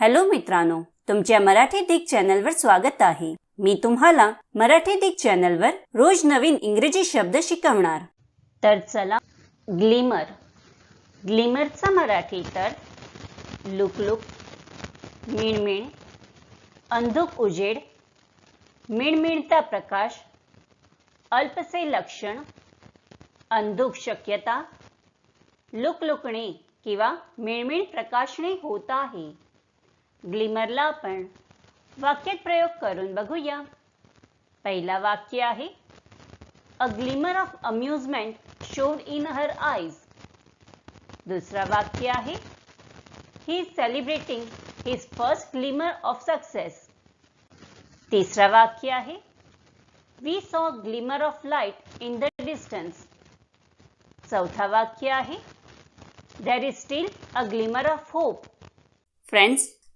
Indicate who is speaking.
Speaker 1: Hello मित्रांनो तुमच्या मराठी दिग चॅनलवर स्वागत आहे. मी तुम्हाला मराठी दिग चॅनलवर रोज नवीन इंग्रजी शब्द शिकवणार. तर चला ग्लिमर. ग्लिमरचा मराठी तर लुकलुक मिणमिण अंधुक उजेड मिणमिणता प्रकाश अल्पसे लक्षण अंधुक शक्यता लुकलुकणे किंवा मिळमिळ प्रकाशने होत आहे. ग्लिमरला आपण वाक्यात प्रयोग करून बघूया. पहिला वाक्य आहे a glimmer of amusement showed in her eyes दुसरा वाक्य आहे he is celebrating his first glimmer of success तिसरा वाक्य आहे we saw glimmer of light in the distance चौथा वाक्य आहे there is still a glimmer of hope friends